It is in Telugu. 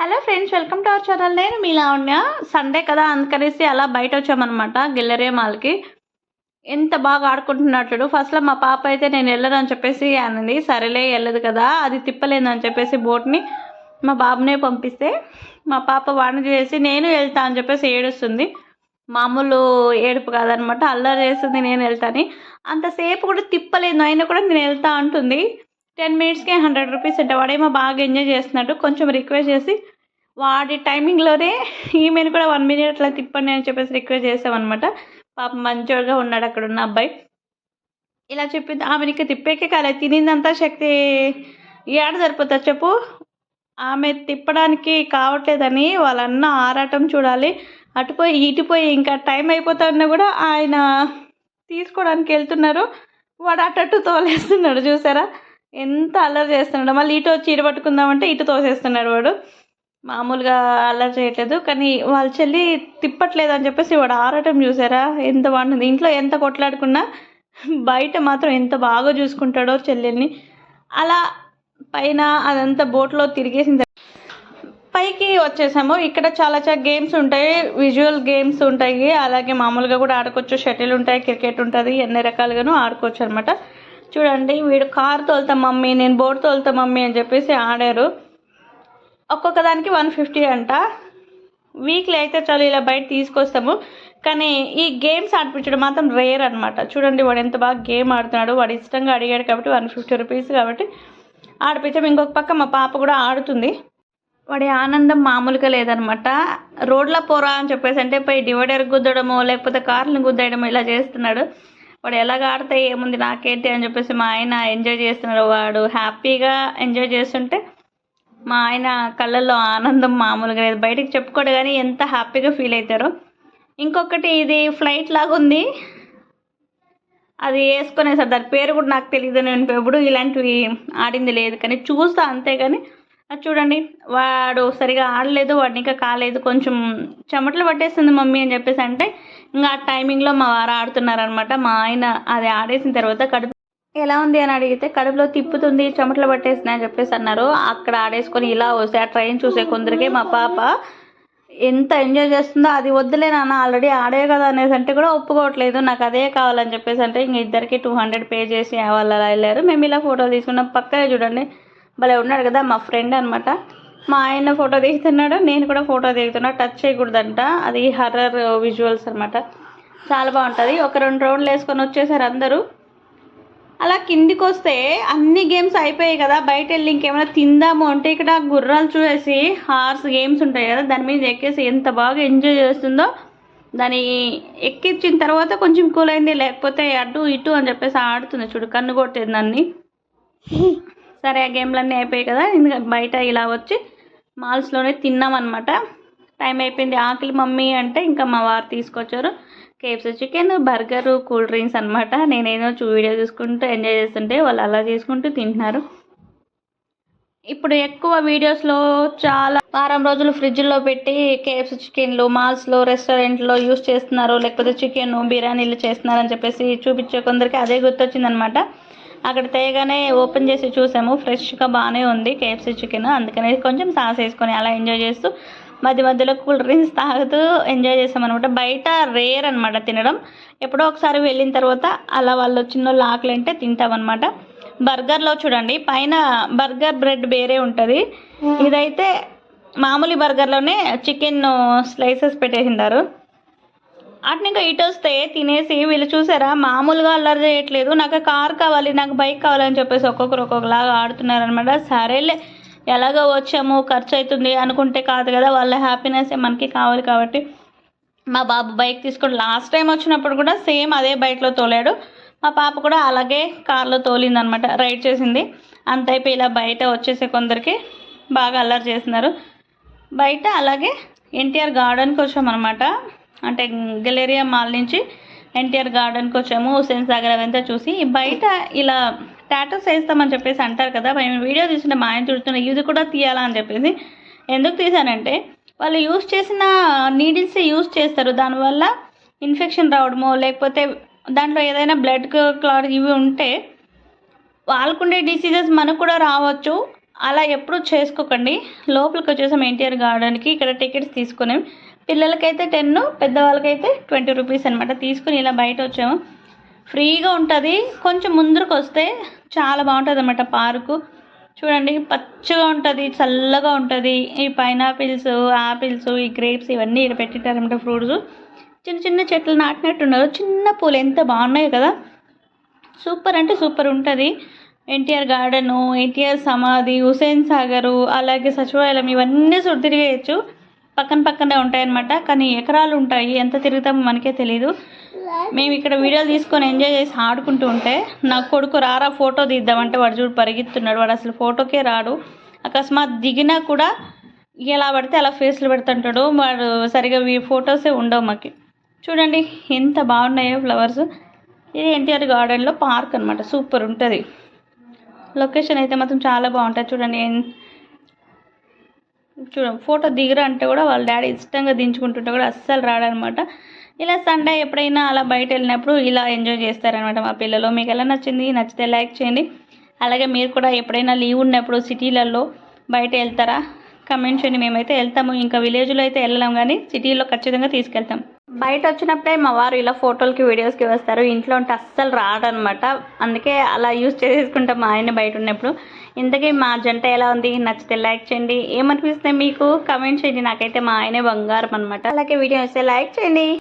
Hello friends welcome to our channel నేను మీ లావణ్య సండే కదా అందుకనేసి అలా బయట వచ్చామన్నమాట గిల్లరే మాల్కి. ఎంత బాగా ఆడుకుంటున్నాడు ఫస్ట్లో మా పాప అయితే నేను వెళ్ళను అని చెప్పేసి అన్నది సరేలే వెళ్ళదు కదా అది తిప్పలేదు అని చెప్పేసి బోట్ని మా బాబునే పంపిస్తే మా పాప వాడిని చేసి నేను వెళ్తా అని చెప్పేసి ఏడుస్తుంది. మామూలు ఏడుపు కాదనమాట అల్లరి చేస్తుంది నేను వెళ్తాని. అంతసేపు కూడా తిప్పలేదు. అయినా కూడా నేను వెళ్తా అంటుంది. టెన్ మినిట్స్కి హండ్రెడ్ రూపీస్ అంటే. వాడేమో బాగా ఎంజాయ్ చేస్తున్నాడు. కొంచెం రిక్వెస్ట్ చేసి వాడి టైమింగ్లోనే ఈమెను కూడా వన్ మినిట్ అట్లా తిప్పండి అని చెప్పేసి రిక్వెస్ట్ చేసామన్నమాట. పాప మంచోడుగా ఉన్నాడు అక్కడ ఉన్న అబ్బాయి. ఇలా చెప్పింది. ఆమెకి తిప్పేకే కాలే. తినిందంతా శక్తి ఏడ సరిపోతుంది. చెప్పు. ఆమె తిప్పడానికి కావట్లేదని వాళ్ళన్న ఆరాటం చూడాలి. అటుపోయి ఇటుపోయి ఇంకా టైం అయిపోతున్నా కూడా ఆయన తీసుకోవడానికి వెళ్తున్నారు. వాడు అటు అటు తోలేస్తున్నాడు. చూసారా? ఎంత అల్లరి చేస్తున్నాడు. మళ్ళీ ఇటు వచ్చి ఇటు పట్టుకుందామంటే ఇటు తోసేస్తున్నాడు వాడు. మామూలుగా అల్లరి చేయట్లేదు. కానీ వాళ్ళ చెల్లి తిప్పట్లేదు అని చెప్పేసి వాడు ఆరాటం చూసారా? ఎంత బాగుంటుంది. ఇంట్లో ఎంత కొట్లాడుకున్నా బయట మాత్రం ఎంత బాగా చూసుకుంటాడో చెల్లెల్ని. అలా పైన అదంతా బోట్లో తిరిగేసిన పైకి వచ్చేసాము. ఇక్కడ చాలా చాలా గేమ్స్ ఉంటాయి. విజువల్ గేమ్స్ ఉంటాయి. అలాగే మామూలుగా కూడా ఆడుకోవచ్చు. షటిల్ ఉంటాయి. క్రికెట్ ఉంటుంది. ఎన్ని రకాలుగాను ఆడుకోవచ్చు అనమాట చూడండి వీడు కార్ తోలుతా మమ్మీ నేను బోట్ తోలుతా మమ్మీ అని చెప్పేసి ఆడారు. ఒక్కొక్క దానికి వన్ ఫిఫ్టీ అంట. వీక్లీ అయితే చాలు ఇలా బయట తీసుకొస్తాము. కానీ ఈ గేమ్స్ ఆడిపించడం మాత్రం రేర్ అనమాట చూడండి వాడు ఎంత బాగా గేమ్ ఆడుతున్నాడు. వాడు ఇష్టంగా అడిగాడు కాబట్టి వన్ ఫిఫ్టీ రూపీస్ కాబట్టి ఆడిపించాము ఇంకొక పక్క మా పాప కూడా ఆడుతుంది. వాడి ఆనందం మామూలుగా లేదనమాట రోడ్ల పోరా అని చెప్పేసి అంటే పోయి డివైడర్ గుద్దడమో లేకపోతే కార్లను గుద్దేయడమో ఇలా చేస్తున్నాడు. వాడు ఎలాగ ఆడితే ఏముంది నాకేంటి అని చెప్పేసి మా ఆయన ఎంజాయ్ చేస్తున్నారు వాడు హ్యాపీగా ఎంజాయ్ చేస్తుంటే మా ఆయన కళ్ళల్లో ఆనందం మామూలుగా లేదు. బయటకు చెప్పుకోడు కానీ ఎంత హ్యాపీగా ఫీల్ అవుతారో. ఇంకొకటి ఇది ఫ్లైట్ లాగా ఉంది. అది వేసుకునేసారు దాని పేరు కూడా నాకు తెలియదు నేను ఎప్పుడు ఇలాంటివి ఆడింది లేదు. కానీ చూస్తా అంతే కానీ అది చూడండి. వాడు సరిగా ఆడలేదు వాడిని ఇంకా కాలేదు. కొంచెం చెమటలు పట్టేస్తుంది మమ్మీ అని చెప్పేసి అంటే ఇంకా ఆ టైమింగ్లో మా వారు ఆడుతున్నారనమాట మా ఆయన అది ఆడేసిన తర్వాత కడుపు ఎలా ఉంది అని అడిగితే కడుపులో తిప్పుతుంది చెమటలు పట్టేసింది అని చెప్పేసి అన్నారు. అక్కడ ఆడేసుకొని ఇలా వస్తే ఆ ట్రైన్ చూసే కొందరికి మా పాప ఎంత ఎంజాయ్ చేస్తుందో అది వద్దులే నాన్న ఆల్రెడీ ఆడే కదా అనేసి అంటే కూడా ఒప్పుకోవట్లేదు. నాకు అదే కావాలని చెప్పేసి అంటే ఇంక ఇద్దరికి టూ హండ్రెడ్ పే చేసి వాళ్ళు అలా వెళ్ళారు. మేము ఇలా ఫోటో తీసుకున్నాం. పక్కనే చూడండి. భలే ఉన్నాడు కదా మా ఫ్రెండ్ అనమాట మా ఆయన ఫోటో దిగుతున్నాడు నేను కూడా ఫోటో దిగుతున్నా టచ్ చేయకూడదంట. అది హర్రర్ విజువల్స్ అనమాట చాలా బాగుంటుంది. ఒక రెండు రౌండ్లు వేసుకొని వచ్చేసారు అందరూ. అలా కిందికి వస్తే అన్ని గేమ్స్ అయిపోయాయి కదా. బయట వెళ్ళి ఇంకేమైనా తిందాము అంటే ఇక్కడ గుర్రాలు చూసేసి హార్స్ గేమ్స్ ఉంటాయి కదా. దాని మీద ఎక్కేసి ఎంత బాగా ఎంజాయ్ చేస్తుందో దాన్ని ఎక్కించిన తర్వాత కొంచెం కూల్ అయింది లేకపోతే అటు ఇటు అని చెప్పేసి ఆడుతుంది చూడు కన్ను కొట్టేది దాన్ని సరే ఆ గేమ్లన్నీ అయిపోయాయి కదా. ఎందుకంటే బయట ఇలా వచ్చి మాల్స్లోనే తిన్నామన్నమాట. టైం అయిపోయింది. ఆకలి మమ్మీ అంటే ఇంకా మా వారు తీసుకొచ్చారు. KFC chicken burger cool drinks అనమాట నేనేదో చూ వీడియో చూసుకుంటూ ఎంజాయ్ చేస్తుంటే వాళ్ళు అలా చేసుకుంటూ తింటున్నారు. ఇప్పుడు ఎక్కువ వీడియోస్లో చాలా వారం రోజులు ఫ్రిడ్జ్లో పెట్టి కేఎఫ్సీ చికెన్లు మాల్స్లో రెస్టారెంట్లో యూస్ చేస్తున్నారు. లేకపోతే చికెన్ బిర్యానీలు చేస్తున్నారు అని చెప్పేసి చూపించే కొందరికి అదే గుర్తొచ్చిందనమాట అక్కడ తేగానే ఓపెన్ చేసి చూసాము. ఫ్రెష్గా బాగానే ఉంది కేఎఫ్సీ చికెన్ అందుకని కొంచెం సాస్ వేసుకొని అలా ఎంజాయ్ చేస్తూ మధ్య మధ్యలో కూల్ డ్రింక్స్ తాగుతూ ఎంజాయ్ చేసామన్నమాట. బయట రేర్ అనమాట తినడం. ఎప్పుడో ఒకసారి వెళ్ళిన తర్వాత అలా వాళ్ళు చిన్న వాళ్ళు అంటే తింటామన్నమాట. బర్గర్లో చూడండి పైన బర్గర్ బ్రెడ్ వేరే ఉంటుంది. ఇదైతే మామూలు బర్గర్లోనే చికెన్ స్లైసెస్ పెట్టేసిండారు. అట్ని ఇంకా ఇటు వస్తే తినేసి వీళ్ళు చూసారా? మామూలుగా అల్లరి చేయట్లేదు. నాకు కార్ కావాలి నాకు బైక్ కావాలని చెప్పేసి ఒక్కొక్కరు ఒక్కొక్కలాగా ఆడుతున్నారనమాట సరేలే ఎలాగో వచ్చాము ఖర్చు అవుతుంది అనుకుంటే కాదు కదా వాళ్ళ హ్యాపీనెస్ మనకి కావాలి కాబట్టి. మా బాబు బైక్ తీసుకొని లాస్ట్ టైం వచ్చినప్పుడు కూడా సేమ్ అదే బైక్లో తోలాడు. మా పాప కూడా అలాగే కార్లో తోలిందనమాట రైడ్ చేసింది. అంత అయిపోయి ఇలా బయట వచ్చేసే కొందరికి బాగా అల్లరి చేస్తున్నారు. బయట అలాగే ఎన్టీఆర్ గార్డెన్కి వచ్చామన్నమాట. అంటే గెలేరియా మాల్ నుంచి ఎన్టీఆర్ గార్డెన్కి వచ్చాము హుసేన్ సాగర్ అవంతా చూసి. బయట ఇలా టాటూస్ వేస్తామని చెప్పేసి అంటారు కదా మేము వీడియో తీస్తుంటే మా ఆయన చూస్తున్నా ఇది కూడా తీయాలా? అని చెప్పేసి. ఎందుకు తీసానంటే వాళ్ళు యూస్ చేసిన నీడిల్స్ యూస్ చేస్తారు. దానివల్ల ఇన్ఫెక్షన్ రావడమో లేకపోతే దాంట్లో ఏదైనా బ్లడ్ క్లాట్ ఇవి ఉంటే వాళ్ళకుండే డిసీజెస్ మనకు కూడా రావచ్చు. అలా ఎప్పుడు చేసుకోకండి. లోపలికి వచ్చేసాం ఎన్టీఆర్ గార్డెన్కి ఇక్కడ టికెట్స్ తీసుకున్నాం పిల్లలకైతే టెన్ పెద్దవాళ్ళకైతే ట్వంటీ రూపీస్ అనమాట తీసుకుని ఇలా బయట వచ్చాము. ఫ్రీగా ఉంటుంది. కొంచెం ముందరకు వస్తే చాలా బాగుంటుంది అనమాట పార్కు. చూడండి పచ్చగా ఉంటుంది చల్లగా ఉంటుంది. ఈ పైనాపిల్స్ ఆపిల్స్ ఈ గ్రేప్స్ ఇవన్నీ ఇక్కడ పెట్టింటారనమాట ఫ్రూట్స్. చిన్న చిన్న చెట్లు నాటినట్టున్నారు. చిన్న పూలు ఎంత బాగున్నాయి కదా. సూపర్ అంటే సూపర్ ఉంటుంది. ఎన్టీఆర్ గార్డెను ఎన్టీఆర్ సమాధి హుసేన్ సాగరు అలాగే సచివాలయం ఇవన్నీ సుడి పక్కన పక్కనే ఉంటాయన్నమాట. కానీ ఎకరాలు ఉంటాయి. ఎంత తిరుగుతామో మనకే తెలియదు మేము ఇక్కడ వీడియోలు తీసుకొని ఎంజాయ్ చేసి ఆడుకుంటూ ఉంటే నా కొడుకు రారా ఫోటో తీద్దామంటే వాడు చూడు పరిగెత్తున్నాడు. వాడు అసలు ఫోటోకే రాడు. అకస్మాత్ దిగినా కూడా ఎలా పడితే అలా ఫేస్లు పెడుతుంటాడు. వాడు సరిగా ఫొటోసే ఉండవు మాకు. చూడండి ఎంత బాగున్నాయో ఫ్లవర్స్. ఇది ఎన్టీఆర్ గార్డెన్లో పార్క్ అనమాట సూపర్ ఉంటుంది. లొకేషన్ అయితే మాత్రం చాలా బాగుంటుంది. చూడండి చూడండి ఫోటో దిగరా అంటే కూడా వాళ్ళ డాడీ ఇష్టంగా దించుకుంటుంటే కూడా అస్సలు రాడనమాట. ఇలా సండే ఎప్పుడైనా అలా బయట వెళ్ళినప్పుడు ఇలా ఎంజాయ్ చేస్తారనమాట మా పిల్లలు. మీకు ఎలా నచ్చింది? నచ్చితే లైక్ చేయండి. అలాగే మీరు కూడా ఎప్పుడైనా లీవ్ ఉన్నప్పుడు సిటీలలో బయట వెళ్తారా? కమెంట్ చేయండి. మేమైతే వెళ్తాము. ఇంకా విలేజ్లో అయితే వెళ్ళలేం కానీ సిటీలో ఖచ్చితంగా తీసుకెళ్తాం. బయట వచ్చినప్పుడే మా వారు ఇలా ఫోటోలకి వీడియోస్కి వస్తారు. ఇంట్లో ఉంటే అస్సలు రాడనమాట అందుకే అలా యూజ్ చేసేసుకుంటాం మా ఆయన బయట ఉన్నప్పుడు. ఇంతకీ మా జంట ఎలా ఉంది? నచ్చితే లైక్ చేయండి. ఏమనిపిస్తే మీకు కమెంట్ చేయండి. నాకైతే మా ఆయనే బంగారం అనమాట అలాగే వీడియో వస్తే లైక్ చేయండి.